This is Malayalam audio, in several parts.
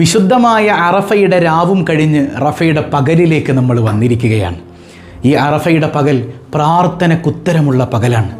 വിശുദ്ധമായ അറഫയുടെ രാവും കഴിഞ്ഞ് റഫയുടെ പകലിലേക്ക് നമ്മൾ വന്നിരിക്കുകയാണ്. ഈ അറഫയുടെ പകൽ പ്രാർത്ഥനക്കുത്തരമുള്ള പകലാണ്.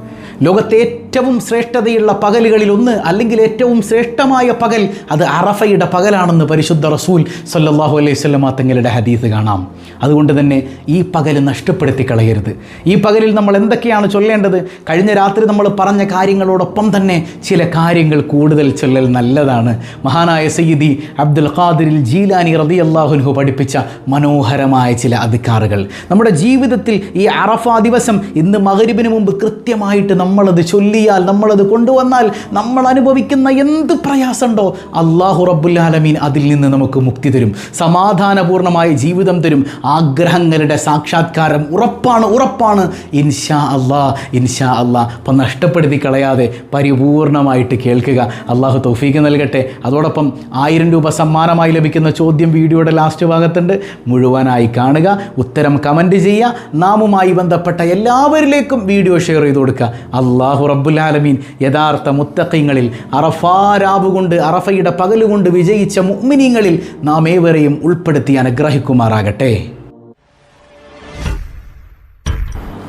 ലോകത്തെ ഏറ്റവും ശ്രേഷ്ഠതയുള്ള പകലുകളിൽ ഒന്ന് അല്ലെങ്കിൽ ഏറ്റവും ശ്രേഷ്ഠമായ പകൽ അത് അറഫയുടെ പകലാണെന്ന് പരിശുദ്ധ റസൂൽ സല്ലാഹു അലൈഹി സ്വല്ലമ തങ്ങളുടെ ഹദീസ് കാണാം. അതുകൊണ്ട് തന്നെ ഈ പകൽ നഷ്ടപ്പെടുത്തി കളയരുത് ഈ പകലിൽ നമ്മൾ എന്തൊക്കെയാണ് ചൊല്ലേണ്ടത്? കഴിഞ്ഞ രാത്രി നമ്മൾ പറഞ്ഞ കാര്യങ്ങളോടൊപ്പം തന്നെ ചില കാര്യങ്ങൾ കൂടുതൽ ചൊല്ലൽ നല്ലതാണ്. മഹാനായ സയ്യിദി അബ്ദുൽ ഖാദിരിൽ ജീലാനി റബി അള്ളാഹുൻഹു പഠിപ്പിച്ച മനോഹരമായ ചില അധികാറുകൾ. നമ്മുടെ ജീവിതത്തിൽ ഈ അറഫ ദിവസം ഇന്ന് മകരിബിന് മുമ്പ് കൃത്യമായിട്ട് നമ്മളത് ചൊല്ലിയാൽ നമ്മളത് കൊണ്ടുവന്നാൽ നമ്മൾ അനുഭവിക്കുന്ന എന്ത് പ്രയാസമുണ്ടോ അള്ളാഹു റബ്ബുല്ലാലമീൻ അതിൽ നിന്ന് നമുക്ക് മുക്തി തരും സമാധാനപൂർണമായ ജീവിതം തരും ആഗ്രഹങ്ങളുടെ സാക്ഷാത്കാരം ഉറപ്പാണ് ഉറപ്പാണ്. ഇൻഷാ അള്ളാ ഇൻഷാ അള്ളാ അപ്പം നഷ്ടപ്പെടുത്തി കളയാതെ പരിപൂർണമായിട്ട് കേൾക്കുക. അള്ളാഹു തൗഫീക്ക് നൽകട്ടെ. അതോടൊപ്പം ആയിരം രൂപ സമ്മാനമായി ലഭിക്കുന്ന ചോദ്യം വീഡിയോയുടെ ലാസ്റ്റ് ഭാഗത്തുണ്ട്. മുഴുവനായി കാണുക ഉത്തരം കമന്റ് ചെയ്യുക. നാമുമായി ബന്ധപ്പെട്ട എല്ലാവരിലേക്കും വീഡിയോ ഷെയർ ചെയ്ത് കൊടുക്കുക. അള്ളാഹു റബ്ബുലാലമീൻ. യഥാർത്ഥ മുത്തക്കിങ്ങളിൽ അറഫാരാവ് കൊണ്ട് അറഫയുടെ പകലുകൊണ്ട് വിജയിച്ച മുമ്മിനിങ്ങളിൽ നാം ഏവരെയും ഉൾപ്പെടുത്തി അനുഗ്രഹിക്കുമാറാകട്ടെ.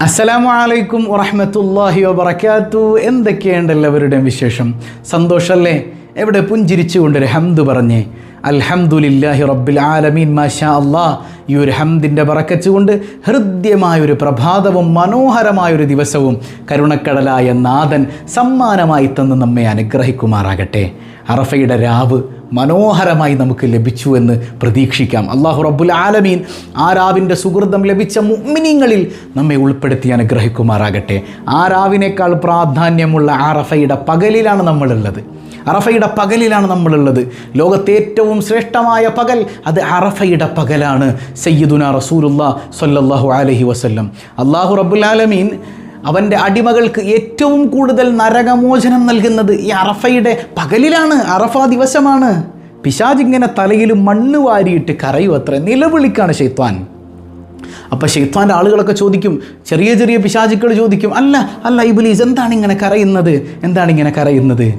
അസ്സലാമു അലൈക്കും വറഹമത്തല്ലാഹി വബർക്കാത്തു എന്തൊക്കെയുണ്ട് എല്ലാവരുടെയും വിശേഷം? സന്തോഷമല്ലേ എവിടെ പുഞ്ചിരിച്ചുകൊണ്ട് ഹംദ് പറഞ്ഞേ അൽഹംദുലില്ലാഹി റബ്ബിൽ ആലമീൻ മാഷാ അള്ളാഹ് ഈ ഒരു ഹംദിന്റെ പറക്കച്ചുകൊണ്ട് ഹൃദ്യമായൊരു പ്രഭാതവും മനോഹരമായൊരു ദിവസവും കരുണക്കടലായ നാഥൻ സമ്മാനമായി തന്ന് നമ്മെ അനുഗ്രഹിക്കുമാറാകട്ടെ. അറഫയുടെ രാവ് മനോഹരമായി നമുക്ക് ലഭിച്ചു എന്ന് പ്രതീക്ഷിക്കാം. അള്ളാഹു റബ്ബുൽ ആലമീൻ ആ രാവിന്റെ സുഹൃതം ലഭിച്ച മുഅ്മിനീങ്ങളിൽ നമ്മെ ഉൾപ്പെടുത്തി അനുഗ്രഹിക്കുമാറാകട്ടെ. ആ രാവിനേക്കാൾ പ്രാധാന്യമുള്ള ആറഫയുടെ പകലിലാണ് നമ്മളുള്ളത്. അറഫയുടെ പകലിലാണ് നമ്മളുള്ളത്. ലോകത്തെ ഏറ്റവും ശ്രേഷ്ഠമായ പകൽ അത് അറഫയുടെ പകലാണ്. സയ്യിദുന റസൂലുല്ലാ സ്വല്ലല്ലാഹു അലഹി വസല്ലം. അള്ളാഹു റബുലാലമീൻ അവന്റെ അടിമകൾക്ക് ഏറ്റവും കൂടുതൽ നരകമോചനം നൽകുന്നത് ഈ അറഫയുടെ പകലിലാണ് അറഫ ദിവസമാണ്. പിശാജ് ഇങ്ങനെ തലയിൽ മണ്ണ് വാരിയിട്ട് കരയു അത്ര. നിലവിളിക്കാണ് ഷെയ്ത്താൻ അപ്പം ഷെയ്ത്താന്റെ ആളുകളൊക്കെ ചോദിക്കും ചെറിയ ചെറിയ പിശാചുക്കൾ ചോദിക്കും അല്ല അല്ല ഇബിലീസ് എന്താണ് ഇങ്ങനെ കരയുന്നത്? എന്താണ് ഇങ്ങനെ കരയുന്നത്?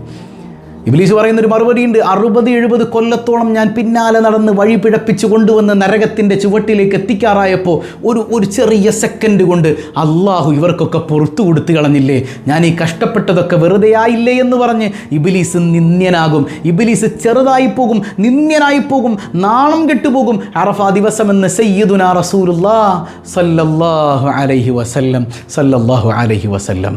ഇബ്ലീസ് പറയുന്ന ഒരു മറുപടിയുണ്ട് അറുപത് എഴുപത് കൊല്ലത്തോളം ഞാൻ പിന്നാലെ നടന്ന് വഴി പിഴപ്പിച്ചു കൊണ്ടുവന്ന് നരകത്തിന്റെ ചുവട്ടിലേക്ക് എത്തിക്കാറായപ്പോൾ ഒരു ഒരു ചെറിയ സെക്കൻഡ് കൊണ്ട് അള്ളാഹു ഇവർക്കൊക്കെ പുറത്തു കൊടുത്തു കളഞ്ഞില്ലേ? ഞാൻ ഈ കഷ്ടപ്പെട്ടതൊക്കെ വെറുതെ ആയില്ലേ എന്ന് പറഞ്ഞ് ഇബിലീസ് നിന്ദ്യനാകും. ഇബിലീസ് ചെറുതായി പോകും നിന്ദ്യനായി പോകും നാണം കെട്ടുപോകും ദിവസം ദിവസമെന്ന് സയ്യിദുന റസൂലുല്ലാ സല്ലല്ലാഹു അലൈഹി വസല്ലം സല്ലല്ലാഹു അലൈഹി വസല്ലം.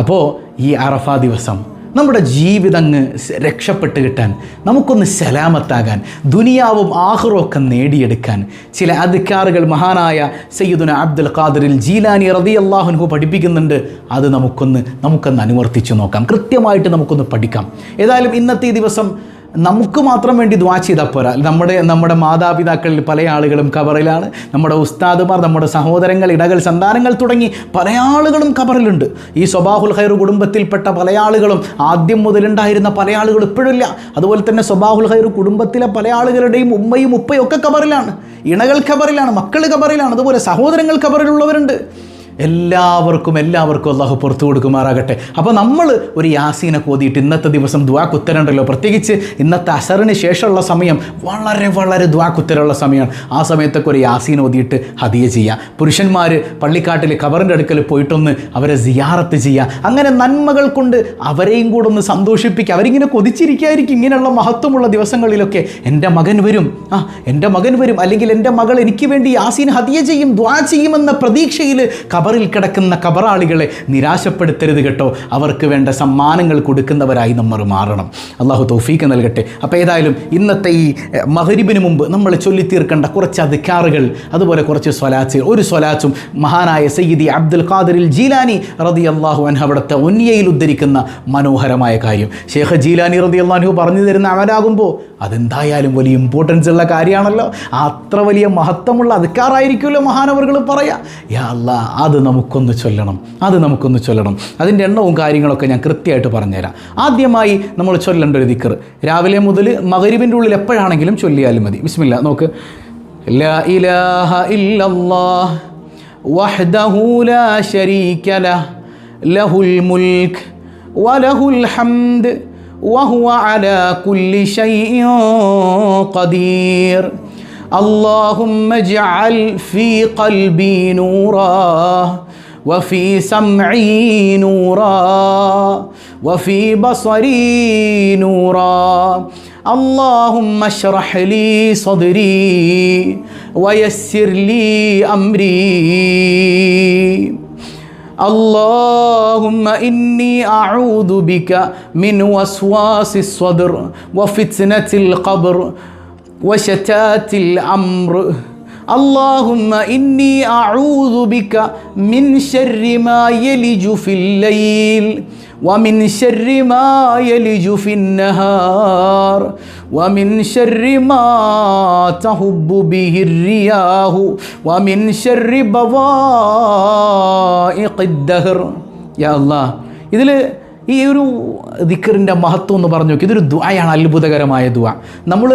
അപ്പോൾ ഈ അറഫ ദിവസം നമ്മുടെ ജീവിതം അങ്ങ് രക്ഷപ്പെട്ട് കിട്ടാൻ നമുക്കൊന്ന് സലാമത്താകാൻ ദുനിയാവും ആഹ്റും ഒക്കെ നേടിയെടുക്കാൻ. ചില അധികാറുകൾ മഹാനായ സയ്യിദുന അബ്ദുൽ ഖാദിറിൽ ജീലാനി റതി അള്ളാഹുൻഹു പഠിപ്പിക്കുന്നുണ്ട്. അത് നമുക്കൊന്ന് നമുക്കൊന്ന് അനുവർത്തിച്ചു നോക്കാം. കൃത്യമായിട്ട് നമുക്കൊന്ന് പഠിക്കാം. ഏതായാലും ഇന്നത്തെ ദിവസം നമുക്ക് മാത്രം വേണ്ടി ദ്വാ ചെയ്താൽ പോരാ. നമ്മുടെ നമ്മുടെ മാതാപിതാക്കളിൽ പല ആളുകളും കബറിലാണ്. നമ്മുടെ ഉസ്താദുമാർ നമ്മുടെ സഹോദരങ്ങൾ ഇടകൾ സന്താനങ്ങൾ തുടങ്ങി പല ആളുകളും കബറിലുണ്ട്. ഈ സ്വബാഹുൽ ഖൈർ കുടുംബത്തിൽപ്പെട്ട പല ആളുകളും ആദ്യം മുതലുണ്ടായിരുന്ന പല ആളുകളും ഇപ്പോഴില്ല അതുപോലെ തന്നെ സ്വബാഹുൽ ഖൈർ കുടുംബത്തിലെ പല ആളുകളുടെയും ഉമ്മയും ഉപ്പയും ഒക്കെ കബറിലാണ്. ഇണകൾ കബറിലാണ് മക്കൾ കബറിലാണ് അതുപോലെ സഹോദരങ്ങൾ കബറിലുള്ളവരുണ്ട്. എല്ലാവർക്കും എല്ലാവർക്കും അള്ളാഹു പുറത്തു കൊടുക്കുമാറാകട്ടെ. അപ്പോൾ നമ്മൾ ഒരു യാസീനെ കോതിയിട്ട് ഇന്നത്തെ ദിവസം ദ്വാക്കുത്തരുണ്ടല്ലോ പ്രത്യേകിച്ച് ഇന്നത്തെ അസറിന് ശേഷമുള്ള സമയം വളരെ വളരെ ദ്വാക്കുത്തരമുള്ള സമയമാണ്. ആ സമയത്തൊക്കെ ഒരു യാസീൻ ഓതിയിട്ട് ഹതിയ ചെയ്യുക പുരുഷന്മാർ പള്ളിക്കാട്ടിൽ കബറിന്റെ അടുക്കൽ പോയിട്ടൊന്ന് അവരെ സിയാറത്ത് ചെയ്യുക അങ്ങനെ നന്മകൾ കൊണ്ട് അവരെയും കൂടെ ഒന്ന് സന്തോഷിപ്പിക്കുക. അവരിങ്ങനെ കൊതിച്ചിരിക്കുകയായിരിക്കും ഇങ്ങനെയുള്ള മഹത്വമുള്ള ദിവസങ്ങളിലൊക്കെ എന്റെ മകൻ വരും. ആ എന്റെ മകൻ വരും. അല്ലെങ്കിൽ എന്റെ മകൾ എനിക്ക് വേണ്ടി യാസീൻ ഹതിയ ചെയ്യും ദ്വാ ചെയ്യുമെന്ന പ്രതീക്ഷയിൽ കബറിൽ കിടക്കുന്ന കബറാളികളെ നിരാശപ്പെടുത്തരുത് കേട്ടോ. അവർക്ക് വേണ്ട സമ്മാനങ്ങൾ കൊടുക്കുന്നവരായി നമ്മൾ മാറണം. അള്ളാഹു തൗഫീക്ക് നൽകട്ടെ. അപ്പോൾ ഏതായാലും ഇന്നത്തെ ഈ മഹരിബിന് മുമ്പ് നമ്മൾ ചൊല്ലിത്തീർക്കേണ്ട കുറച്ച് അധികാറുകൾ അതുപോലെ കുറച്ച് സ്വലാച്ച് ഒരു സ്വലാച്ചും മഹാനായ സയ്യിദി അബ്ദുൽ ഖാദിറിൽ ജീലാനി റതി അള്ളാഹു അൻഹ അവിടുത്തെ ഒന്നിയയിൽ ഉദ്ധരിക്കുന്ന മനോഹരമായ കാര്യം. ഷേഖ് ജീലാനി റതി അള്ളാഹു പറഞ്ഞു തരുന്ന അവനാകുമ്പോൾ അതെന്തായാലും വലിയ ഇമ്പോർട്ടൻസ് ഉള്ള കാര്യമാണല്ലോ. അത്ര വലിയ മഹത്വമുള്ള അധികാറായിരിക്കുമല്ലോ മഹാനവറുകൾ പറയാ. യാ അല്ലാ അത് നമുക്കൊന്ന് ചൊല്ലണം അത് നമുക്കൊന്ന് ചൊല്ലണം അതിൻ്റെ എണ്ണവും കാര്യങ്ങളൊക്കെ ഞാൻ കൃത്യമായിട്ട് പറഞ്ഞുതരാം ആദ്യമായി നമ്മൾ ചൊല്ലേണ്ട ഒരു ദിക്കർ രാവിലെ മുതൽ മകരിവിൻ്റെ ഉള്ളിൽ എപ്പോഴാണെങ്കിലും ചൊല്ലിയാലും മതി ബിസ്മില്ല നോക്ക് ലാ ഇലാഹ ഇല്ലല്ലാഹ് വഹ്ദഹു ലാ ശരീക ലഹ് ലഹുൽ മുൽക്ക് വലഹുൽ ഹംദ് وهو على كل شيء قدير اللهم اجعل في قلبي نورا وفي سمعي نورا وفي بصري نورا. اللهم اشرح لي صدري ويسر لي أمري. اللهم إني أعوذ بك من وسواس الصدر وفتنة القبر وشتات الأمر اللهم إني أعوذ بك من شر ما يلج في الليل ومن شر ما يلج في النهار ومن شر ما تهب به الرياح ومن شر بوائق الدهر يا الله ഇതിൽ ഈ ഒരു ദിക്കറിന്റെ മഹത്വം എന്ന് പറഞ്ഞു നോക്കി ഇതൊരു ദുആയാണ് അത്ഭുതകരമായ ദുവ നമ്മൾ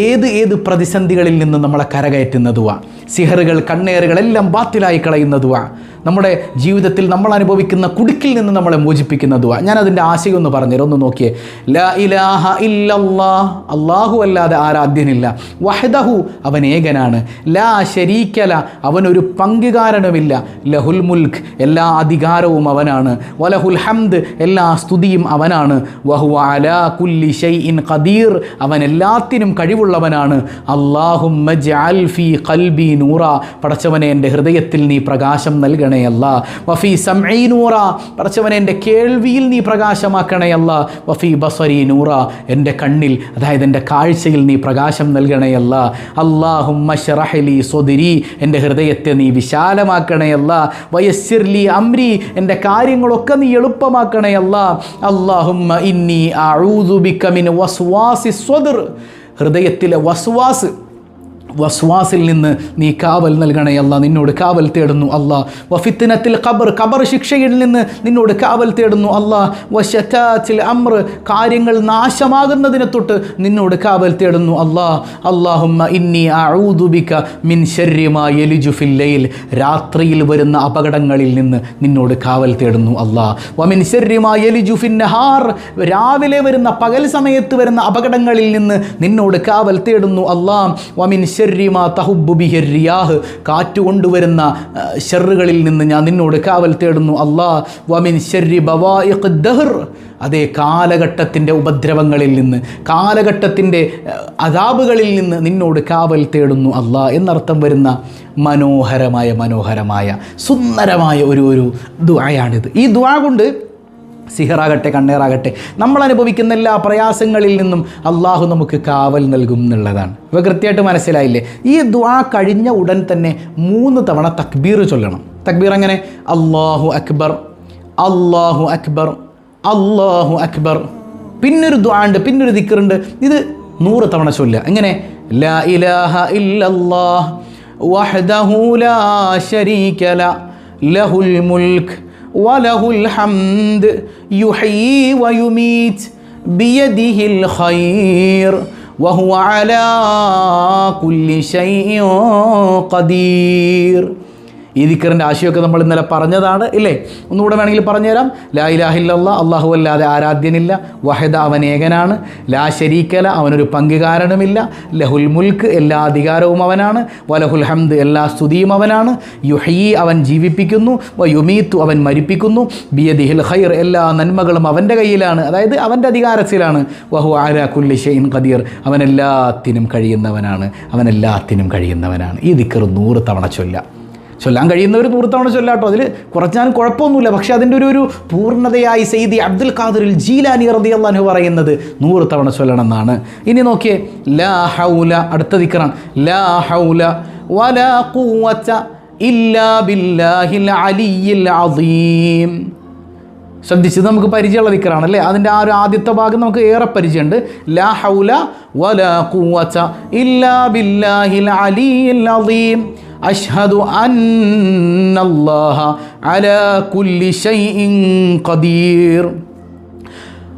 ഏത് ഏത് പ്രതിസന്ധികളിൽ നിന്ന് നമ്മളെ കരകയറ്റുന്ന ദുവ സിഹറുകൾ കണ്ണേറുകൾ എല്ലാം ബാത്തിലായി കളയുന്ന ദുവ നമ്മുടെ ജീവിതത്തിൽ നമ്മൾ അനുഭവിക്കുന്ന കുടുക്കിൽ നിന്ന് നമ്മളെ മോചിപ്പിക്കുന്ന ദുവ ഞാൻ അതിന്റെ ആശയം ഒന്ന് പറഞ്ഞു പറഞ്ഞുതരാം. ഒന്ന് നോക്കിയേ. ലാ ഇലാഹ ഇല്ലല്ലാ അള്ളാഹു അല്ലാതെ ആരാധ്യനില്ല. വഹദഹു അവൻ ഏകനാണ്. ലാ ശരീക്കല അവനൊരു പങ്കുകാരനുമില്ല. ലഹുൽ മുൽക്ക് എല്ലാ അധികാരവും അവനാണ്. വലഹുൽ ഹംദ് എല്ലാ സ്തുതിയും അവനാണ്. വഹു അലാ കുല്ലി ഷൈഇൻ ഖദീർ. അവൻ എല്ലാത്തിനും കഴിവുള്ളവനാണ്. അള്ളാഹും ഫീ ഖൽബി നൂറ. പടച്ചവനെ എന്റെ ഹൃദയത്തിൽ നീ പ്രകാശം നൽകണേ. അല്ല വഫി സംഈ നൂറ. പറച്ചവനെ എന്റെ കേൾവിയിൽ നീ പ്രകാശമാക്കണേ അല്ല വഫി ബസരി നൂറ. എന്റെ കണ്ണിൽ അതായത് എന്റെ കാഴ്ചയിൽ നീ പ്രകാശം നൽകണേ അല്ല അള്ളാഹും ഷറഹലി സ്വദിരി. എന്റെ ഹൃദയത്തെ നീ വിശാലമാക്കണേ അല്ല വയസ്സിർലി അമ്രി എന്റെ കാര്യങ്ങളൊക്കെ നീ എളുപ്പമാക്കണേ അല്ല അള്ളാഹുമ്മ ഇന്നി അഊദു ബിക മിൻ വസ്വാസി സ്വദർ. ഹൃദയത്തിലെ വസ്വാസ് വസ്വാസിൽ നിന്ന് നീ കാവൽ നൽകണേ അല്ല നിന്നോട് കാവൽ തേടുന്നു അല്ല. വഫിത്തിനത്തിൽ ഖബർ ഖബർ ശിക്ഷയിൽ നിന്ന് നിന്നോട് കാവൽ തേടുന്നു അല്ല. വശറ്റാത്തിൽ അമ്ര കാര്യങ്ങൾ നാശമാകുന്നതിനെ തൊട്ട് നിന്നോട് കാവൽ തേടുന്നു അല്ലാ. അള്ളാഹുമ്മ ഇന്നി അഊദുബിക മിൻ ശര്യമാ യലിജു ഫില്ലയിൽ രാത്രിയിൽ വരുന്ന അപകടങ്ങളിൽ നിന്ന് നിന്നോട് കാവൽ തേടുന്നു അല്ലാ. വമിൻ ശര്യമാ യലിജു ഹാർ രാവിലെ വരുന്ന പകൽ സമയത്ത് വരുന്ന അപകടങ്ങളിൽ നിന്ന് നിന്നോട് കാവൽ തേടുന്നു അല്ലാ. വമിൻ ഷെറിമാ തഹുബു ബിഹിർ റിയാഹ് കാറ്റ് കൊണ്ടുവരുന്ന ഷെറുകളിൽ നിന്ന് ഞാൻ നിന്നോട് കാവൽ തേടുന്നു. അള്ളാഹ് വമിൻ ഷെറി ബവായിഖ് ദഹർ. അതേ കാലഘട്ടത്തിന്റെ ഉപദ്രവങ്ങളിൽ നിന്ന് കാലഘട്ടത്തിന്റെ അതാബുകളിൽ നിന്ന് നിന്നോട് കാവൽ തേടുന്നു. അള്ളാഹ് എന്നർത്ഥം വരുന്ന മനോഹരമായ മനോഹരമായ സുന്ദരമായ ഒരു ഒരു ദുആയാണിത്. ഈ ദുആ കൊണ്ട് സിഹറാകട്ടെ കണ്ണേറാകട്ടെ. നമ്മൾ അനുഭവിക്കുന്ന എല്ലാ പ്രയാസങ്ങളിൽ നിന്നും അള്ളാഹു നമുക്ക് കാവൽ നൽകും എന്നുള്ളതാണ്. ഇവ കൃത്യമായിട്ട് മനസ്സിലായില്ലേ? ഈ ദ്വാ കഴിഞ്ഞ ഉടൻ തന്നെ മൂന്ന് തവണ തക്ബീർ ചൊല്ലണം. തക്ബീർ അങ്ങനെ അള്ളാഹു അക്ബർ അള്ളാഹു അക്ബർ അള്ളാഹു അക്ബർ. പിന്നൊരു ദ്വാ ഉണ്ട് പിന്നൊരു ദിക്കറുണ്ട് ഇത് നൂറ് തവണ ചൊല്ലുക. എങ്ങനെ? ലാ ഇലാഹ ഇല്ലല്ലാഹ് വഹ്ദഹു ലാ ശരീക ലഹുൽ മുൽക്ക് وله الحمد يحيي ويميت بيده الخير وهو على كل شيء قدير. ഈ ദിക്കറിന്റെ ആശയമൊക്കെ നമ്മൾ ഇന്നലെ പറഞ്ഞതാണ് ഇല്ലേ? ഒന്നുകൂടെ വേണമെങ്കിൽ പറഞ്ഞുതരാം. ലാ ഇലാഹില്ല അള്ളാഹു അല്ലാതെ ആരാധ്യനില്ല വഹദ അവൻ ഏകനാണ് ലാ ശരീക്കല അവനൊരു പങ്കുകാരനുമില്ല ലഹുൽ മുൽക്ക് എല്ലാ അധികാരവും അവനാണ് വലഹുൽ ഹംദ് എല്ലാ സ്തുതിയും അവനാണ് യുഹീ അവൻ ജീവിപ്പിക്കുന്നു വ യുമീത്തു അവൻ മരിപ്പിക്കുന്നു ബിയദിഹിൽ ഖൈർ എല്ലാ നന്മകളും അവന്റെ കയ്യിലാണ് അതായത് അവന്റെ അധികാരത്തിലാണ് വഹു ആരാ കുല്ലി ഷെയ്ൻ ഖദീർ അവനെല്ലാത്തിനും കഴിയുന്നവനാണ് അവനെല്ലാത്തിനും കഴിയുന്നവനാണ്. ഈ ദിക്കർ നൂറ് തവണ ചൊല്ലാം. ചൊല്ലാൻ കഴിയുന്നവർ നൂറ് തവണ ചൊല്ലാട്ടോ അതിൽ കുറച്ചാലും കുഴപ്പമൊന്നുമില്ല. പക്ഷേ അതിന്റെ ഒരു ഒരു പൂർണതയായി സെയ്തി അബ്ദുൽ ഖാദിറിൽ ജീലാനി റതി അള്ളാഹു പറയുന്നത് നൂറ് തവണ ചൊല്ലണം എന്നാണ് ഇനി നോക്കിയേ. ലാ ഹൗല അടുത്ത ദിക്കറാണ് ലാ ഹൗല അസീം ശ്രദ്ധിച്ചത് നമുക്ക് പരിചയമുള്ള ദിക്കറാണ് അല്ലേ? അതിന്റെ ആ ഒരു ആദ്യത്തെ ഭാഗം നമുക്ക് ഏറെ പരിചയമുണ്ട്. ലാ ഹൗല വലാ കൂവച്ച ഇല്ലാ ബില്ലാഹിൽ അലിയിൽ അദീം. അഷ്ഹദു അന്നല്ലാഹ അലാ കുല്ലി ഷൈഇൻ ഖദീർ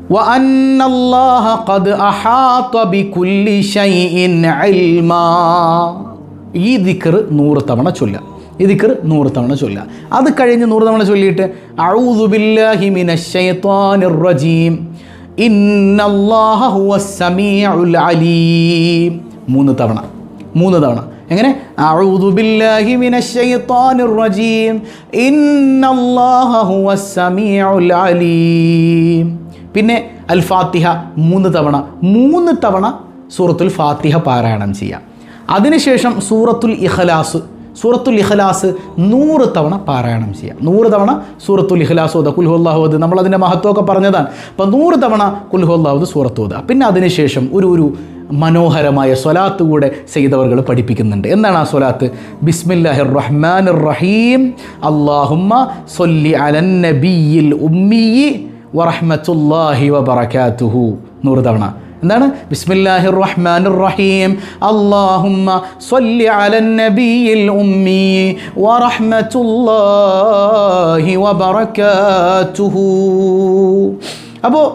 وأن الله قد أحاط بكل شيء علما ഈ ദിക്കർ നൂറ് തവണ ചൊല്ലാം ഈ ദിക്കർ നൂറ് തവണ ചൊല്ലാം അത് കഴിഞ്ഞ് നൂറ് തവണ ചൊല്ലിയിട്ട് അഊദു ബില്ലാഹി മിനശ് ശൈത്വാനിർ റജീം ഇന്നല്ലാഹ ഹുവസ് സമീഉൽ അലീം മൂന്ന് തവണ മൂന്ന് തവണ എങ്ങനെ? പിന്നെ അൽ ഫാത്തിഹ മൂന്ന് തവണ. മൂന്ന് തവണ സൂറത്തുൽ ഫാത്തിഹ പാരായണം ചെയ്യാം. അതിനുശേഷം സൂറത്തുൽ ഇഖ്ലാസ് സൂറത്തുൽ ഇഖ്ലാസ് നൂറ് തവണ പാരായണം ചെയ്യാം. നൂറ് തവണ സൂറത്തുൽ ഇഖ്ലാസ് ഓത കുൽഹുല്ലാഹുദ് നമ്മളതിന്റെ മഹത്വമൊക്കെ പറഞ്ഞതാണ്. അപ്പം നൂറ് തവണ കുൽഹുല്ലാഹുദ് സൂറത്ത് ഓതുക. പിന്നെ അതിനുശേഷം ഒരു ഒരു മനോഹരമായ സ്വലാത്ത് കൂടെ ചെയ്തവർകൾ പഠിപ്പിക്കുന്നുണ്ട്. എന്താണ് ആ സ്വലാത്ത്? ബിസ്മില്ലാഹിർ റഹ്മാനിർ റഹീം അള്ളാഹുമ്മ സൊല്ലി അലൻ നബിയിൽ ഉമ്മിയി വറഹ്മത്തുല്ലാഹി വബറകാതുഹു. നൂറ് തവണ. എന്താണ്? ബിസ്മില്ലാഹിർ റഹ്മാനിർ റഹീം അല്ലാഹുമ്മ സ്വല്ലി അലൻ നബിയിൽ ഉമ്മി വറഹ്മത്തുല്ലാഹി വബറകാതുഹു. അപ്പോൾ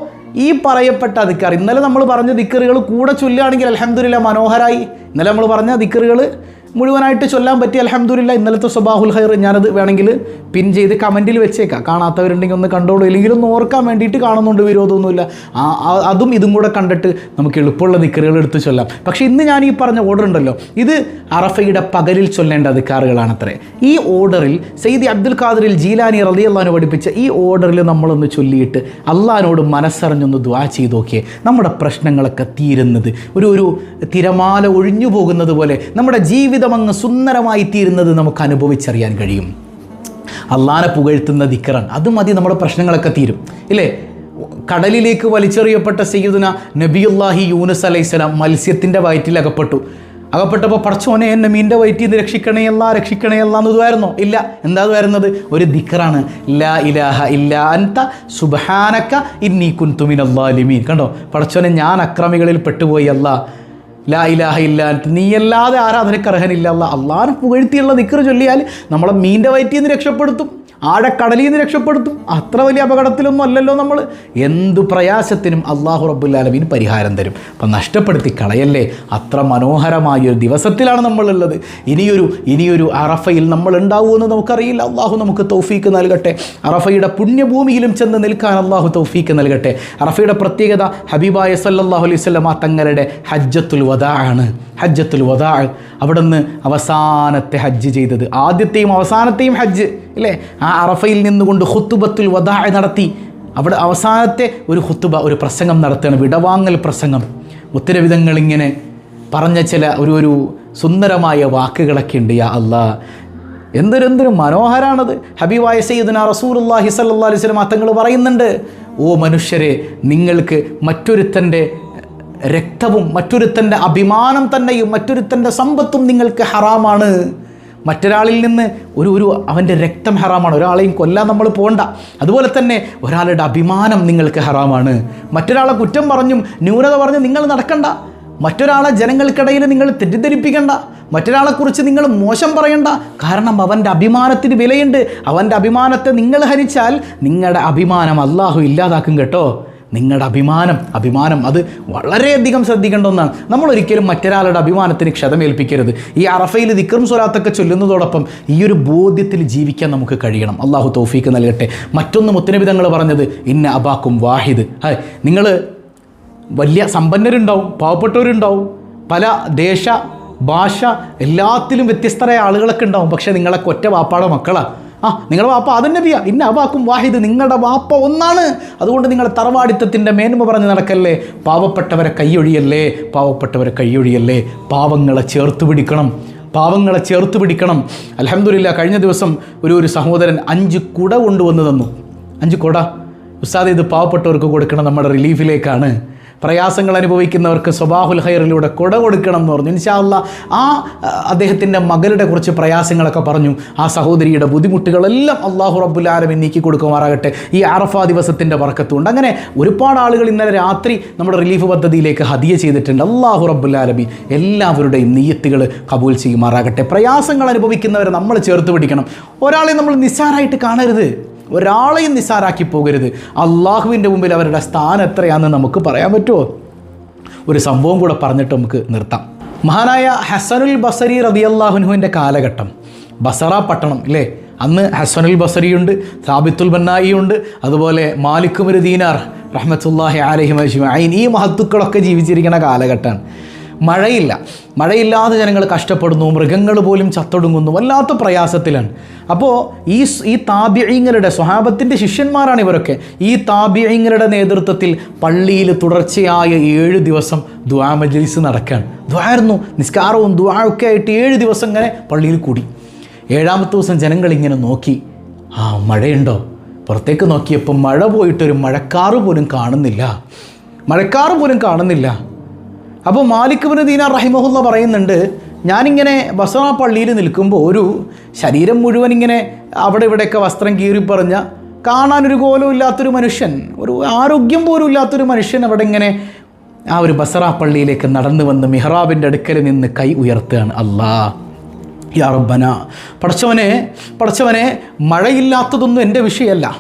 ഈ പറയപ്പെട്ട ദിക്കർ ഇന്നലെ നമ്മൾ പറഞ്ഞ ദിക്കറുകൾ കൂടെ ചൊല്ലുകയാണെങ്കിൽ അലഹമുല്ല മനോഹരായി. ഇന്നലെ നമ്മൾ പറഞ്ഞ ദിക്കറുകൾ മുഴുവനായിട്ട് ചൊല്ലാൻ പറ്റി അലഹമ്മദില്ല ഇന്നലത്തെ സ്വബാഹുൽ ഹൈർ ഞാനത് വേണമെങ്കിൽ പിൻ ചെയ്ത് കമന്റിൽ വെച്ചേക്കാം. കാണാത്തവരുണ്ടെങ്കിൽ ഒന്ന് കണ്ടോളൂ. ഇല്ലെങ്കിൽ ഒന്ന് ഓർക്കാൻ വേണ്ടിയിട്ട് കാണുന്നുണ്ട് വിരോധമൊന്നുമില്ല. അതും ഇതും കൂടെ കണ്ടിട്ട് നമുക്ക് എളുപ്പമുള്ള നിക്കറുകൾ എടുത്ത് ചൊല്ലാം. പക്ഷേ ഇന്ന് ഞാൻ ഈ പറഞ്ഞ ഓർഡർ ഉണ്ടല്ലോ. ഇത് അറഫയുടെ പകലിൽ ചൊല്ലേണ്ട അധികാറുകളാണത്രേ. ഈ ഓർഡറിൽ സെയ്ദി അബ്ദുൽ ഖാദറിൽ ജീലാനി റതി അള്ളഹാന് പഠിപ്പിച്ച ഈ ഓർഡറിൽ നമ്മളൊന്ന് ചൊല്ലിയിട്ട് അള്ളഹാനോട് മനസ്സറിഞ്ഞൊന്ന് ദ്വാ ചെയ്ത് നോക്കിയേ. നമ്മുടെ പ്രശ്നങ്ങളൊക്കെ തീരുന്നത് ഒരു ഒരു തിരമാല ഒഴിഞ്ഞു പോകുന്നത് പോലെ നമ്മുടെ ജീവിതം അങ്ങ് സുന്ദരമായി തീരുന്നത് നമുക്ക് അനുഭവിച്ചറിയാൻ കഴിയും. അള്ളാനെ പുകഴ്ത്തുന്ന ദിക്കറാണ്. അത് മതി നമ്മുടെ പ്രശ്നങ്ങളൊക്കെ തീരും. ഇല്ലേ? കടലിലേക്ക് വലിച്ചെറിയപ്പെട്ട സയ്യിദുന നബിയുല്ലാഹി യൂനുസ് അലൈഹിസ്സലാം മത്സ്യത്തിന്റെ വയറ്റിൽ അകപ്പെട്ടു. അകപ്പെട്ടപ്പോൾ പടച്ചോനെ എന്നെ മീന്റെ വയറ്റിൽ നിന്ന് രക്ഷിക്കണേയല്ല രക്ഷിക്കണേയല്ല എന്നതുമായിരുന്നോ ഇല്ല. എന്താ വരുന്നത് ഒരു ദിക്കറാണ്. ലാ ഇലാഹ ഇല്ല അൻത സുബഹാനക്ക ഇന്നീ കുന്തുമിൻ അള്ളാലിമീൻ കണ്ടോ? പടച്ചോനെ ഞാൻ അക്രമികളിൽ പെട്ടുപോയി അല്ല. ലാ ഇലാഹ ഇല്ല നീയല്ലാതെ ആരാധനക്കർഹനില്ല അല്ല അള്ളാഹിനെ പുകഴ്ത്തിയുള്ള നിക്കറ് ചൊല്ലിയാൽ നമ്മളെ മീന്റെ വയറ്റിൽ നിന്ന് രക്ഷപ്പെടുത്തും. ആഴക്കടലിൽ നിന്ന് രക്ഷപ്പെടുത്തും. അത്ര വലിയ അപകടത്തിലൊന്നും അല്ലല്ലോ നമ്മൾ. എന്തു പ്രയാസത്തിനും അള്ളാഹു റബ്ബുല്ലാലമീൻ പരിഹാരം തരും. അപ്പം നഷ്ടപ്പെടുത്തി കളയല്ലേ? അത്ര മനോഹരമായൊരു ദിവസത്തിലാണ് നമ്മളുള്ളത്. ഇനിയൊരു ഇനിയൊരു അറഫയിൽ നമ്മൾ ഉണ്ടാവുമെന്ന് നമുക്കറിയില്ല. അള്ളാഹു നമുക്ക് തൗഫീക്ക് നൽകട്ടെ. അറഫയുടെ പുണ്യഭൂമിയിലും ചെന്ന് നിൽക്കാൻ അള്ളാഹു തൗഫീക്ക് നൽകട്ടെ. അറഫയുടെ പ്രത്യേകത ഹബീബായ സല്ലാഹു അലൈഹി സ്വലമ തങ്ങളുടെ ഹജ്ജത്തുൽ വദാ ആണ്. ഹജ്ജത്തുൽ വദാ. അവിടുന്ന് അവസാനത്തെ ഹജ്ജ് ചെയ്തത്. ആദ്യത്തെയും അവസാനത്തെയും ഹജ്ജ് അല്ലേ? ആ അറഫയിൽ നിന്നുകൊണ്ട് ഹുത്തുബത്തുൽ വദാ നടത്തി. അവിടെ അവസാനത്തെ ഒരു ഹുത്തുബ ഒരു പ്രസംഗം നടത്തുകയാണ് വിടവാങ്ങൽ പ്രസംഗം. ഉത്തരവിധങ്ങൾ ഇങ്ങനെ പറഞ്ഞ ചില ഒരു ഒരു സുന്ദരമായ വാക്കുകളൊക്കെ ഉണ്ട് യാ അല്ലാ എന്തൊരു എന്തൊരു മനോഹരാണത്. ഹബീബായ സയ്യിദുന റസൂലുള്ളാഹി സ്വല്ലല്ലാഹി അലൈഹി വസല്ലം തങ്ങൾ പറയുന്നുണ്ട് ഓ മനുഷ്യരെ നിങ്ങൾക്ക് മറ്റൊരുത്തന്റെ രക്തവും മറ്റൊരുത്തന്റെ അഭിമാനം തന്നെയും മറ്റൊരുത്തന്റെ സമ്പത്തും നിങ്ങൾക്ക് ഹറാമാണ്. മറ്റൊരാളിൽ നിന്ന് ഒരു ഒരു അവന്റെ രക്തം ഹറാമാണ്. ഒരാളെയും കൊല്ലാൻ നമ്മൾ പോകണ്ട അതുപോലെ തന്നെ ഒരാളുടെ അഭിമാനം നിങ്ങൾക്ക് ഹറാമാണ്. മറ്റൊരാളെ കുറ്റം പറഞ്ഞും ന്യൂനത പറഞ്ഞും നിങ്ങൾ നടക്കണ്ട. മറ്റൊരാളെ ജനങ്ങൾക്കിടയിൽ നിങ്ങൾ തെറ്റിദ്ധരിപ്പിക്കണ്ട. മറ്റൊരാളെക്കുറിച്ച് നിങ്ങൾ മോശം പറയണ്ട. കാരണം അവന്റെ അഭിമാനത്തിന് വിലയുണ്ട്. അവന്റെ അഭിമാനത്തെ നിങ്ങൾ ഹരിച്ചാൽ നിങ്ങളുടെ അഭിമാനം അള്ളാഹു ഇല്ലാതാക്കും കേട്ടോ. നിങ്ങളുടെ അഭിമാനം അഭിമാനം അത് വളരെയധികം ശ്രദ്ധിക്കേണ്ട ഒന്നാണ് നമ്മൾ ഒരിക്കലും മറ്റൊരാളുടെ അഭിമാനത്തിന് ക്ഷതമേൽപ്പിക്കരുത്. ഈ അറഫയിൽ ദിക്റും സ്വലാത്തൊക്കെ ചൊല്ലുന്നതോടൊപ്പം ഈ ഒരു ബോധ്യത്തിൽ ജീവിക്കാൻ നമുക്ക് കഴിയണം. അള്ളാഹു തോഫീക്ക് നൽകട്ടെ. മറ്റൊന്ന് മുത്തനബി തങ്ങൾ പറഞ്ഞത് ഇന്ന അബാക്കും വാഹിദ്. ഹായ് നിങ്ങൾ വലിയ സമ്പന്നരുണ്ടാവും പാവപ്പെട്ടവരുണ്ടാവും പല ദേശ ഭാഷ എല്ലാത്തിലും വ്യത്യസ്തരായ ആളുകളൊക്കെ ഉണ്ടാവും പക്ഷേ നിങ്ങളൊക്കെ ഒറ്റ വാപ്പാടെ മക്കളാ. ആ നിങ്ങളുടെ വാപ്പ അതന്നെ നബിയ. ഇന്ന അവാക്കും വാഹിദ് നിങ്ങളുടെ വാപ്പ ഒന്നാണ്. അതുകൊണ്ട് നിങ്ങൾ തറവാടിത്തത്തിന്റെ മേന്മ പറഞ്ഞ് നടക്കല്ലേ? പാവപ്പെട്ടവരെ കൈയൊഴിയല്ലേ? പാവപ്പെട്ടവരെ കൈയൊഴിയല്ലേ? പാവങ്ങളെ ചേർത്ത് പിടിക്കണം. പാവങ്ങളെ ചേർത്ത് പിടിക്കണം. അലഹമില്ല കഴിഞ്ഞ ദിവസം ഒരു ഒരു സഹോദരൻ അഞ്ച് കുട കൊണ്ടുവന്ന് തന്നു. അഞ്ച് കുട. ഉസ്താദ് ഇത് പാവപ്പെട്ടവർക്ക് കൊടുക്കണം നമ്മുടെ റിലീഫിലേക്കാണ് പ്രയാസങ്ങൾ അനുഭവിക്കുന്നവർക്ക് സ്വബാഹുൽ ഹൈറിലൂടെ കൊട കൊടുക്കണം എന്ന് പറഞ്ഞു. ഇൻഷാല്ല ആ അദ്ദേഹത്തിന്റെ മകളുടെ കുറച്ച് പ്രയാസങ്ങളൊക്കെ പറഞ്ഞു. ആ സഹോദരിയുടെ ബുദ്ധിമുട്ടുകളെല്ലാം അള്ളാഹു റബ്ബുല്ലാലമി നീക്കി കൊടുക്കുമാറാകട്ടെ. ഈ അറഫ ദിവസത്തിന്റെ വർക്കത്തുണ്ട് അങ്ങനെ ഒരുപാട് ആളുകൾ ഇന്നലെ രാത്രി നമ്മുടെ റിലീഫ് പദ്ധതിയിലേക്ക് ഹതിയ ചെയ്തിട്ടുണ്ട്. അള്ളാഹു റബ്ബുല്ലാലമി എല്ലാവരുടെയും നീയത്തുകൾ കബൂൽ ചെയ്യുമാറാകട്ടെ. പ്രയാസങ്ങൾ അനുഭവിക്കുന്നവരെ നമ്മൾ ചേർത്ത് പിടിക്കണം. ഒരാളെ നമ്മൾ നിസ്സാരായിട്ട് കാണരുത്. ഒരാളെയും നിസ്സാരാക്കി പോകരുത്. അള്ളാഹുവിന്റെ മുമ്പിൽ അവരുടെ സ്ഥാനം എത്രയാണെന്ന് നമുക്ക് പറയാൻ പറ്റുമോ? ഒരു സംഭവം കൂടെ പറഞ്ഞിട്ട് നമുക്ക് നിർത്താം. മഹാനായ ഹസനുൽ ബസരി റതിയല്ലാഹുനുവിന്റെ കാലഘട്ടം. ബസറ പട്ടണം ഇല്ലേ? അന്ന് ഹസനുൽ ബസരിയുണ്ട് സാബിത്തുൽ ബന്നായിയുണ്ട് അതുപോലെ മാലിക്കുമൊരു ദീനാർ റഹ്മത്തുല്ലാഹി അജ്മഈൻ. ഈ മഹത്തുക്കളൊക്കെ ജീവിച്ചിരിക്കുന്ന കാലഘട്ടമാണ്. മഴയില്ല. മഴയില്ലാതെ ജനങ്ങൾ കഷ്ടപ്പെടുന്നു മൃഗങ്ങൾ പോലും ചത്തൊടുങ്ങുന്നു വല്ലാത്ത പ്രയാസത്തിലാണ്. അപ്പോൾ ഈ ഈ താബിയങ്ങളുടെ സ്വഹാബത്തിന്റെ ശിഷ്യന്മാരാണ് ഇവരൊക്കെ. ഈ താബിയങ്ങളുടെ നേതൃത്വത്തിൽ പള്ളിയിൽ തുടർച്ചയായ ഏഴ് ദിവസം ദ്വാ മജ്ലിസ് നടക്കുകയാണ് ദ്വായിരുന്നു നിസ്കാരവും ദ്വാഴൊക്കെ ആയിട്ട് ഏഴ് ദിവസം ഇങ്ങനെ പള്ളിയിൽ കൂടി. ഏഴാമത്തെ ദിവസം ജനങ്ങൾ ഇങ്ങനെ നോക്കി ആ മഴയുണ്ടോ? പുറത്തേക്ക് നോക്കിയപ്പോൾ മഴ പോയിട്ടൊരു മഴക്കാറ് പോലും കാണുന്നില്ല. മഴക്കാറ് പോലും കാണുന്നില്ല. അപ്പോൾ മാലിക് ബിൻ ദീനാർ റഹിമഹുല്ല പറയുന്നുണ്ട് ഞാനിങ്ങനെ ബസറ പള്ളിയിൽ നിൽക്കുമ്പോൾ ഒരു ശരീരം മുഴുവൻ ഇങ്ങനെ അവിടെ ഇവിടെയൊക്കെ വസ്ത്രം കീറിപ്പറഞ്ഞ കാണാനൊരു കോലം ഇല്ലാത്തൊരു മനുഷ്യൻ ഒരു ആരോഗ്യം പോലും ഇല്ലാത്തൊരു മനുഷ്യൻ അവിടെ ഇങ്ങനെ ആ ഒരു ബസറ പള്ളിയിലേക്ക് നടന്നു വന്ന് മിഹ്റാബിന്റെ അടുക്കൽ നിന്ന് കൈ ഉയർത്തുകയാണ്. അല്ലാ യാ റബ്ബന പടച്ചവനെ പടച്ചവനെ മഴയില്ലാത്തതൊന്നും എന്റെ വിഷയമല്ല.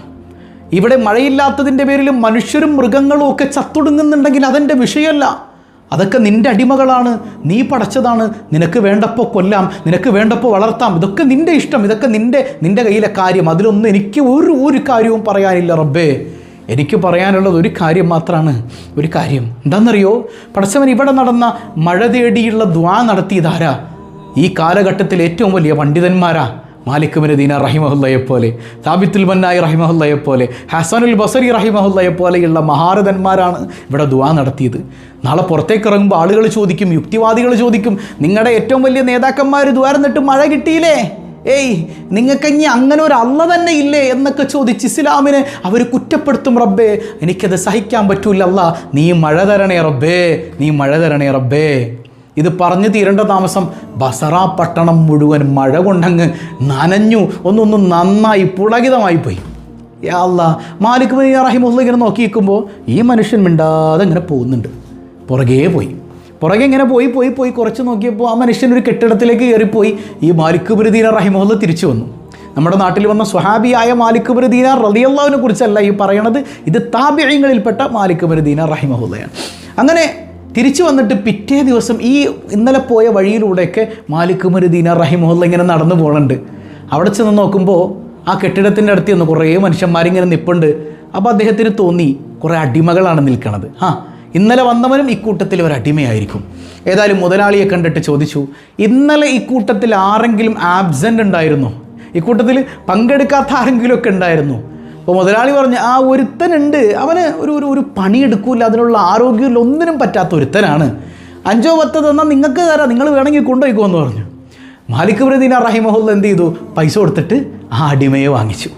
ഇവിടെ മഴയില്ലാത്തതിന്റെ പേരിൽ മനുഷ്യരും മൃഗങ്ങളും ഒക്കെ ചത്തൊടുങ്ങുന്നുണ്ടെങ്കിൽ അതെന്റെ വിഷയമല്ല. അതൊക്കെ നിന്റെ അടിമകളാണ്. നീ പടച്ചതാണ്. നിനക്ക് വേണ്ടപ്പോൾ കൊല്ലാം. നിനക്ക് വേണ്ടപ്പോൾ വളർത്താം. ഇതൊക്കെ നിന്റെ ഇഷ്ടം. ഇതൊക്കെ നിന്റെ നിന്റെ കയ്യിലെ കാര്യം. അതിലൊന്നും എനിക്ക് ഒരു ഒരു കാര്യവും പറയാനില്ല റബ്ബേ. എനിക്ക് പറയാനുള്ളത് ഒരു കാര്യം മാത്രമാണ് ഒരു കാര്യം. എന്താണെന്നറിയോ പടച്ചവൻ ഇവിടെ നടന്ന മഴ തേടിയുള്ള ദ്വാ നടത്തിയതാരാ? ഈ കാലഘട്ടത്തിൽ ഏറ്റവും വലിയ പണ്ഡിതന്മാരാ. മാലിക് ബിൻ ദീന റഹിമഹുല്ലയെ പോലെ താബിത്തുൽ മന്നായി റഹിമഹുല്ലയെ പോലെ ഹസനുൽ ബസരി റഹിമഹുല്ലയെ പോലെയുള്ള മഹാരഥന്മാരാണ് ഇവിടെ ദുവാ നടത്തിയത്. നാളെ പുറത്തേക്ക് ഇറങ്ങുമ്പോൾ ആളുകൾ ചോദിക്കും യുക്തിവാദികൾ ചോദിക്കും നിങ്ങളുടെ ഏറ്റവും വലിയ നേതാക്കന്മാർ ദ്വാരന്നിട്ട് മഴ കിട്ടിയില്ലേ? ഏയ് നിങ്ങൾക്ക് ഇനി അങ്ങനെ ഒരു അല്ല തന്നെ ഇല്ലേ? എന്നൊക്കെ ചോദിച്ച് ഇസ്ലാമിനെ അവർ കുറ്റപ്പെടുത്തും. റബ്ബേ എനിക്കത് സഹിക്കാൻ പറ്റൂല അല്ല നീ മഴ തരണേ റബ്ബേ നീ മഴ തരണേ റബ്ബേ. ഇത് പറഞ്ഞു തീരേണ്ട താമസം ബസറ പട്ടണം മുഴുവൻ മഴ കൊണ്ടങ്ങ് നനഞ്ഞു. ഒന്നൊന്ന് നന്നായി പുളകിതമായി പോയി. അല്ലാ മാലിക് ബനി റഹിമുള്ള ഇങ്ങനെ നോക്കി നിൽക്കുമ്പോൾ ഈ മനുഷ്യൻ മിണ്ടാതെ ഇങ്ങനെ പോകുന്നുണ്ട്. പുറകേ പോയി. പുറകെ ഇങ്ങനെ പോയി പോയി പോയി കുറച്ച് നോക്കിയപ്പോൾ ആ മനുഷ്യൻ ഒരു കെട്ടിടത്തിലേക്ക് കയറിപ്പോയി. ഈ മാലിക് ബുരുദീന റഹിമുള്ള തിരിച്ചു വന്നു. നമ്മുടെ നാട്ടിൽ വന്ന സ്വഹാബിയായ മാലിക് ബുരുദീന റലിയല്ലാവിനെ കുറിച്ചല്ല ഈ പറയണത്. ഇത് താപ്യങ്ങളിൽപ്പെട്ട മാലിക് ബുരുദീന റഹിമഹുല്ലയാണ് അങ്ങനെ തിരിച്ചു വന്നിട്ട് പിറ്റേ ദിവസം ഈ ഇന്നലെ പോയ വഴിയിലൂടെയൊക്കെ മാലിക് മരുദീന റഹിമുല്ല ഇങ്ങനെ നടന്നു പോകുന്നുണ്ട് അവിടെ ചെന്ന് നോക്കുമ്പോൾ ആ കെട്ടിടത്തിന്റെ അടുത്ത് നിന്ന് കുറേ മനുഷ്യന്മാരിങ്ങനെ നിപ്പുണ്ട്. അപ്പോൾ അദ്ദേഹത്തിന് തോന്നി കുറേ അടിമകളാണ് നിൽക്കണത്. ആ ഇന്നലെ വന്നവനും ഇക്കൂട്ടത്തിൽ ഒരു അടിമയായിരിക്കും. ഏതായാലും മുതലാളിയെ കണ്ടിട്ട് ചോദിച്ചു ഇന്നലെ ഇക്കൂട്ടത്തിൽ ആരെങ്കിലും ആബ്സെന്റ് ഉണ്ടായിരുന്നോ? ഇക്കൂട്ടത്തിൽ പങ്കെടുക്കാത്ത ആരെങ്കിലുമൊക്കെ ഉണ്ടായിരുന്നു? അപ്പോൾ മുതലാളി പറഞ്ഞു ആ ഒരുത്തനുണ്ട്. അവന് ഒരു ഒരു ഒരു പണിയെടുക്കൂല. അതിനുള്ള ആരോഗ്യമില്ല. ഒന്നിനും പറ്റാത്ത ഒരുത്തനാണ്. അഞ്ചോ പത്തോ തന്നാൽ നിങ്ങൾക്ക് തരാം. നിങ്ങൾ വേണമെങ്കിൽ കൊണ്ടുപോയിക്കോ എന്ന് പറഞ്ഞു. മാലിക് പ്രദീന റഹിമഹുല്ല എന്ത് ചെയ്തു? പൈസ കൊടുത്തിട്ട് ആ അടിമയെ വാങ്ങിച്ചു.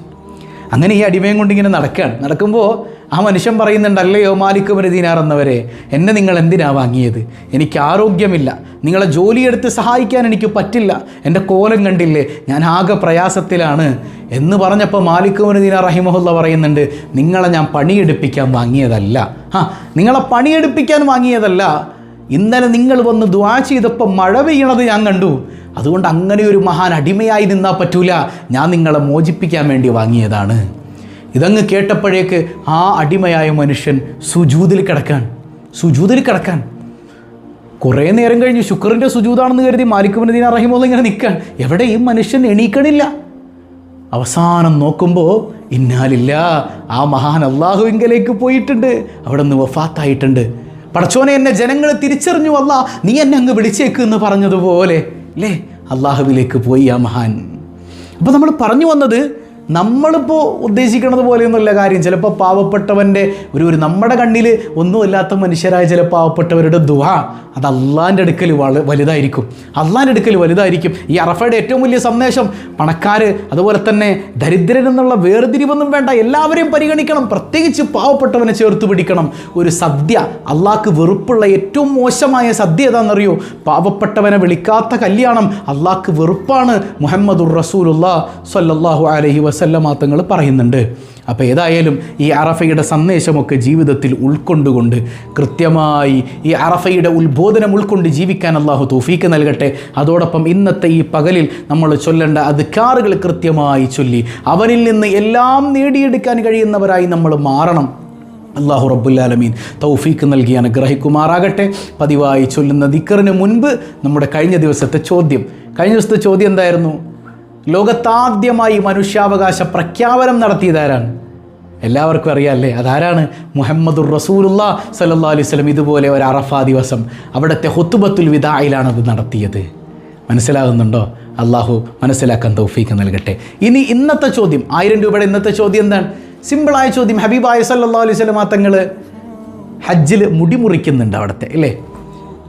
അങ്ങനെ ഈ അടിമയും കൊണ്ട് ഇങ്ങനെ നടക്കുകയാണ് നടക്കുമ്പോൾ ആ മനുഷ്യൻ പറയുന്നുണ്ട് അല്ലയോ മാലിക് പ്രദീനാർ എന്നവരെ എന്നെ നിങ്ങൾ എന്തിനാ വാങ്ങിയത്? എനിക്ക് ആരോഗ്യമില്ല. നിങ്ങളെ ജോലിയെടുത്ത് സഹായിക്കാൻ എനിക്ക് പറ്റില്ല. എന്റെ കോലം കണ്ടില്ലേ? ഞാൻ ആകെ പ്രയാസത്തിലാണ്. എന്ന് പറഞ്ഞപ്പോൾ മാലിക് മുനദീന റഹിമഹുല്ല പറയുന്നുണ്ട് നിങ്ങളെ ഞാൻ പണിയെടുപ്പിക്കാൻ വാങ്ങിയതല്ല. ആ നിങ്ങളെ പണിയെടുപ്പിക്കാൻ വാങ്ങിയതല്ല. ഇന്നലെ നിങ്ങൾ വന്ന് ദ്വാ ചെയ്തപ്പോൾ മഴ പെയ്യണത് ഞാൻ കണ്ടു. അതുകൊണ്ട് അങ്ങനെ ഒരു മഹാൻ അടിമയായി നിന്നാൽ പറ്റൂല. ഞാൻ നിങ്ങളെ മോചിപ്പിക്കാൻ വേണ്ടി വാങ്ങിയതാണ്. ഇതങ്ങ് കേട്ടപ്പോഴേക്ക് ആ അടിമയായ മനുഷ്യൻ സുജൂതിൽ കിടക്കാൻ സുജൂതിൽ കിടക്കാൻ. കുറേ നേരം കഴിഞ്ഞ് ശുക്രന്റെ സുജൂതാണെന്ന് കരുതി മാലിക് റഹിമോൾ ഇങ്ങനെ നിൽക്കാൻ. എവിടെ ഈ മനുഷ്യൻ എണീക്കണില്ല. അവസാനം നോക്കുമ്പോൾ ഇന്നാലില്ല ആ മഹാൻ അള്ളാഹുവിങ്കലേക്ക് പോയിട്ടുണ്ട്. അവിടെ നിന്ന് വഫാത്തായിട്ടുണ്ട്. പടച്ചോനെ എന്നെ ജനങ്ങൾ തിരിച്ചറിഞ്ഞു അല്ല നീ എന്നെ അങ്ങ് വിളിച്ചേക്ക് എന്ന് പറഞ്ഞതുപോലെ അല്ലേ അള്ളാഹുവിലേക്ക് പോയി ആ മഹാൻ. അപ്പോൾ നമ്മൾ പറഞ്ഞു വന്നത് നമ്മളിപ്പോൾ ഉദ്ദേശിക്കുന്നത് പോലെയൊന്നുമല്ല കാര്യം. ചിലപ്പോൾ പാവപ്പെട്ടവന്റെ ഒരു ഒരു നമ്മുടെ കണ്ണിൽ ഒന്നുമില്ലാത്ത മനുഷ്യരായ ചില പാവപ്പെട്ടവരുടെ ദുഹ അത് അള്ളാന്റെ അടുക്കൽ വള വലുതായിരിക്കും. അള്ളാന്റെ അടുക്കൽ വലുതായിരിക്കും. ഈ അറഫയുടെ ഏറ്റവും വലിയ സന്ദേശം പണക്കാർ അതുപോലെ തന്നെ ദരിദ്രൻ എന്നുള്ള വേർതിരിവൊന്നും വേണ്ട എല്ലാവരെയും പരിഗണിക്കണം. പ്രത്യേകിച്ച് പാവപ്പെട്ടവനെ ചേർത്ത് പിടിക്കണം. ഒരു സദ്യ അള്ളാഹ്ക്ക് വെറുപ്പുള്ള ഏറ്റവും മോശമായ സദ്യ ഏതാണെന്നറിയോ? പാവപ്പെട്ടവനെ വിളിക്കാത്ത കല്യാണം അള്ളാഹ്ക്ക് വെറുപ്പാണ് മുഹമ്മദുർ റസൂലുള്ള സല്ലാഹു അലഹി വസല്ലമ തങ്ങൾ പറയുന്നുണ്ട്. അപ്പോൾ ഏതായാലും ഈ അറഫയുടെ സന്ദേശമൊക്കെ ജീവിതത്തിൽ ഉൾക്കൊണ്ടുകൊണ്ട് കൃത്യമായി ഈ അറഫയുടെ ഉത്ബോധനം ഉൾക്കൊണ്ട് ജീവിക്കാൻ അള്ളാഹു തോഫീക്ക് നൽകട്ടെ. അതോടൊപ്പം ഇന്നത്തെ ഈ പകലിൽ നമ്മൾ ചൊല്ലേണ്ട അധികാറുകൾ കൃത്യമായി ചൊല്ലി. അവനിൽ നിന്ന് എല്ലാം നേടിയെടുക്കാൻ കഴിയുന്നവരായി നമ്മൾ മാറണം. അള്ളാഹു റബ്ബുല്ലാലമീൻ തൗഫീക്ക് നൽകി അനുഗ്രഹിക്കുമാറാകട്ടെ. പതിവായി ചൊല്ലുന്ന ദിക്കറിന് മുൻപ് നമ്മുടെ കഴിഞ്ഞ ദിവസത്തെ ചോദ്യം. കഴിഞ്ഞ ദിവസത്തെ ചോദ്യം എന്തായിരുന്നു? ലോകത്താദ്യമായി മനുഷ്യാവകാശ പ്രഖ്യാപനം നടത്തിയതാരാണ് എല്ലാവർക്കും അറിയാമല്ലേ അതാരാണ്? മുഹമ്മദുർ റസൂലുള്ള സല്ലാ അലൈഹി സ്വലം ഇതുപോലെ ഒരു അറഫാ ദിവസം അവിടുത്തെ ഹുത്തുബത്തുൽ വിദായിലാണ് അത് നടത്തിയത്. മനസ്സിലാകുന്നുണ്ടോ? അള്ളാഹു മനസ്സിലാക്കാൻ തൗഫീക്ക് നൽകട്ടെ. ഇനി ഇന്നത്തെ ചോദ്യം ആയിരം രൂപയുടെ ഇന്നത്തെ ചോദ്യം എന്താണ്? സിമ്പിളായ ചോദ്യം ഹബീബായ സല്ലാ അലൈഹി വസല്ലം തങ്ങൾ ഹജ്ജിൽ മുടി മുറിക്കുന്നുണ്ട് അവിടുത്തെ അല്ലേ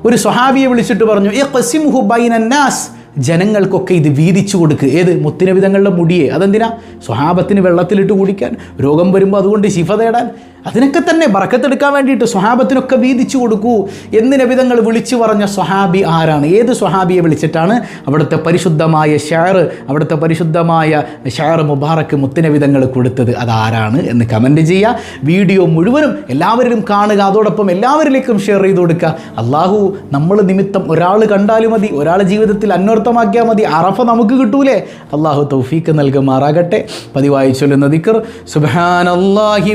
ഒരു സ്വഹാബിയെ വിളിച്ചിട്ട് പറഞ്ഞു "ഇ ഖസിംഹു ബൈനന്നാസ് ജനങ്ങൾക്കൊക്കെ ഇത് വീതിച്ചു കൊടുക്കുക ഏത്? മുത്തിനവിധങ്ങളുടെ മുടിയെ. അതെന്തിനാ? സ്വഹാബത്തിന് വെള്ളത്തിലിട്ട് കുടിക്കാൻ. രോഗം വരുമ്പോൾ അതുകൊണ്ട് ശിഫ തേടാൻ. അതിനൊക്കെ തന്നെ ബറക്കത്തെടുക്കാൻ വേണ്ടിയിട്ട് സ്വഹാബത്തിനൊക്കെ വീതിച്ചു കൊടുക്കൂ എന്ന് നബിതങ്ങൾ വിളിച്ചു പറഞ്ഞ സ്വഹാബി ആരാണ്? ഏത് സ്വഹാബിയെ വിളിച്ചിട്ടാണ്? അവിടുത്തെ പരിശുദ്ധമായ ഷാർ അവിടുത്തെ പരിശുദ്ധമായ ഷാർ മുബാറക്ക് മുത്തിനവിധങ്ങൾ കൊടുത്തത് അതാരാണ് എന്ന് കമന്റ് ചെയ്യുക. വീഡിയോ മുഴുവനും എല്ലാവരിലും കാണുക. അതോടൊപ്പം എല്ലാവരിലേക്കും ഷെയർ ചെയ്ത് കൊടുക്കുക. അള്ളാഹു നമ്മൾ നിമിത്തം ഒരാൾ കണ്ടാലും മതി ഒരാൾ ജീവിതത്തിൽ അന്വർത്ഥമാക്കിയാൽ മതി. അറഫ നമുക്ക് കിട്ടൂലേ. അള്ളാഹു തൗഫീക്ക് നൽകുമാറാകട്ടെ. പതിവായി ചൊല്ലുന്ന ദിക്കർ സുബ്ഹാനല്ലാഹി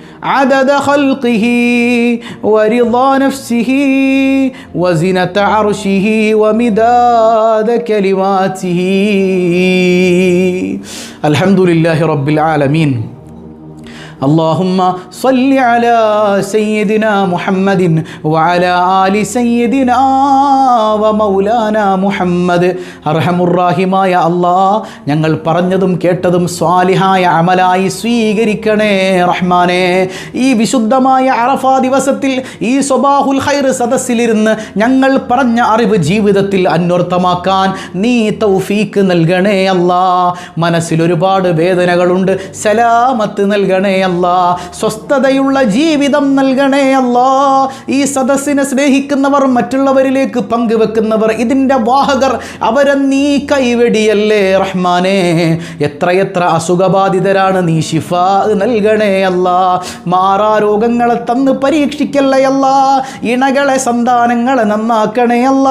عدد خلقه ورضا نفسه وزنة عرشه ومداد كلماته. الحمد لله رب العالمين. അല്ലാഹുമ്മ സല്ലി അലാ സയ്യിദിനാ മുഹമ്മദിൻ വഅല ആലി സയ്യിദിനാ വ മൗലാന മുഹമ്മദ്. അർഹമുറാഹിമായ അല്ലാഹ് ഞങ്ങൾ പറഞ്ഞതും കേട്ടതും സ്വാലിഹായ അമലായി സ്വീകരിക്കണേ റഹ്മാനെ. ഈ വിശുദ്ധമായ അറഫാ ദിവസത്തിൽ ഈ സ്വബാഹുൽ ഹൈർ സദസ്സിലിരുന്ന് ഞങ്ങൾ പറഞ്ഞ അറിവ് ജീവിതത്തിൽ അന്വർത്ഥമാക്കാൻ നീ തൗഫീക്ക് നൽകണേ അല്ലാ മനസ്സിൽ ഒരുപാട് വേദനകളുണ്ട് സലാമത്ത് നൽകണേ അല്ലാ സ്വസ്ഥതയുള്ള ജീവിതം നൽകണേ അല്ലാ. ഈ സദസ്സിനെ സ്നേഹിക്കുന്നവർ മറ്റുള്ളവരിലേക്ക് പങ്കുവെക്കുന്നവർ ഇതിന്റെ വാഹകർ അവരെ നീ കൈവെടിയല്ലേ റഹ്മാനെ. എത്രയെത്ര അസുഖബാധിതരാണ് നീ ശിഫ നൽകണേ അല്ല. മാറാരോഗങ്ങളെ തന്ന് പരീക്ഷിക്കല്ലേ അല്ല. ഇണകളെ സന്താനങ്ങളെ നന്നാക്കണേ അല്ല.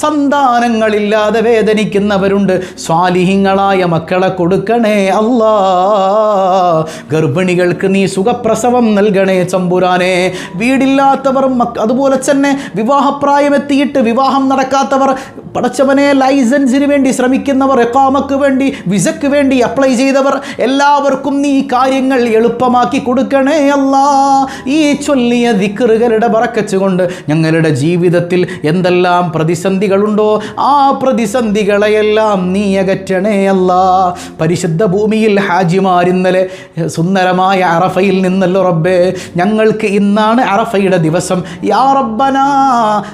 സന്താനങ്ങളില്ലാതെ വേദനിക്കുന്നവരുണ്ട് സ്വാലിഹിങ്ങളായ മക്കളെ കൊടുക്കണേ അല്ലാ. ഗർഭിണികൾക്ക് നീ സുഖപ്രസവം നൽകണേ ചമ്പുരാനെ. വീടില്ലാത്തവർ അതുപോലെ തന്നെ വിവാഹപ്രായമെത്തിയിട്ട് വിവാഹം നടക്കാത്തവർ പടച്ചവനെ ലൈസൻസിന് വേണ്ടി ശ്രമിക്കുന്നവർ എക്കാമക്ക് വേണ്ടി വിസക്ക് വേണ്ടി അപ്ലൈ ചെയ്തവർ എല്ലാവർക്കും നീ കാര്യങ്ങൾ എളുപ്പമാക്കി കൊടുക്കണേ അല്ല. ഈ ചൊല്ലിയ ദിക്കറുകളുടെ പറക്കച്ചുകൊണ്ട് ഞങ്ങളുടെ ജീവിതത്തിൽ എന്തെല്ലാം പ്രതിസന്ധികളുണ്ടോ ആ പ്രതിസന്ധികളെയെല്ലാം നീ അകറ്റണേ അല്ല. പരിശുദ്ധ ഭൂമിയിൽ ഹാജിമാർ ഇന്നലെ സുന്ദരമായ അറഫയിൽ നിന്നല്ലോ റബ്ബേ. ഞങ്ങൾക്ക് ഇന്നാണ് അറഫയുടെ ദിവസം. യാ റബ്ബന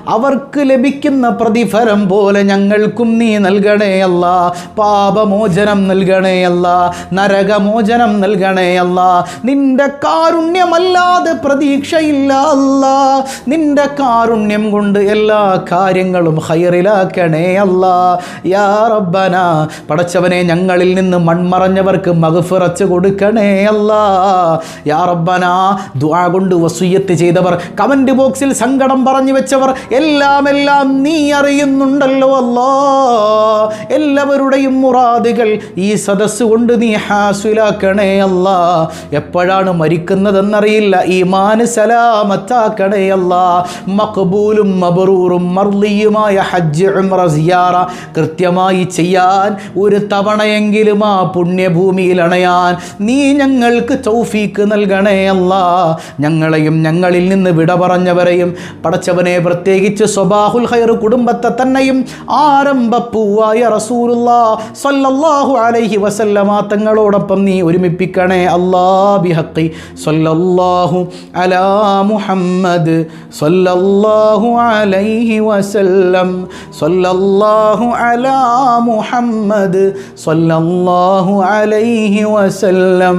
അവർക്ക് ലഭിക്കുന്ന പ്രതിഫലം പോലെ ഞങ്ങൾക്കും നീ നൽകണേ അല്ല. പാപമോചനം നൽകണേ അല്ല. നരകമോചനം നൽകണേ അല്ല. നിന്റെ കാരുണ്യമല്ലാതെ പ്രതീക്ഷയില്ല അല്ല. നിന്റെ കാരുണ്യം കൊണ്ട് എല്ലാ കാര്യങ്ങളും ഹൈറിലാക്കണേ അല്ല. യാ റബ്ബനാ പടച്ചവനെ ഞങ്ങളിൽ നിന്ന് മൺമറഞ്ഞവർക്ക് മകഫിറച്ച് കൊടുക്കണേ അല്ല. കൊണ്ട് വസൂയത്ത് ചെയ്തവർ കമന്റ് ബോക്സിൽ സങ്കടം പറഞ്ഞു വെച്ചവർ എല്ലാം എല്ലാം നീ അറിയുന്നുണ്ടല്ലോ അല്ലാ. എല്ലാവരുടെയും മുറാദുകൾ ഈ സദസ് കൊണ്ട് നീ ഹാസുലാക്കണേ അല്ല. എപ്പോഴാണ് മരിക്കുന്നതെന്നറിയില്ല ഈ മാന് സലാമത്താക്കണേ അല്ല. മക്ബൂലും മബറൂറും മർലിയുമായ ഹജ്ജ് സിയാറ കൃത്യമായി ചെയ്യാൻ ഒരു തവണയെങ്കിലും ആ പുണ്യഭൂമിയിൽ അണയാൻ നീ ഞങ്ങൾക്ക് തൗഫീക്ക് നൽകണേ അല്ല. ഞങ്ങളെയും ഞങ്ങളിൽ നിന്ന് വിട പറഞ്ഞവരെയും പടച്ചവനെ പ്രത്യേകിച്ച് സ്വബാഹുൽ ഖൈർ കുടുംബത്തെ തന്നെയും ആരംഭപ്പൂവായ റസൂലുള്ള സല്ലല്ലാഹു അലൈഹി വസല്ലമ തങ്ങളോടൊപ്പം നീ ഒരുമിപ്പിക്കണേ അല്ലാ ബിഹക്കി സല്ലല്ലാഹു അലാ മുഹമ്മദ് സല്ലല്ലാഹു അലൈഹി വസല്ലം. സല്ലല്ലാഹു അലാ മുഹമ്മദ് സല്ലല്ലാഹു അലൈഹി വസല്ലം.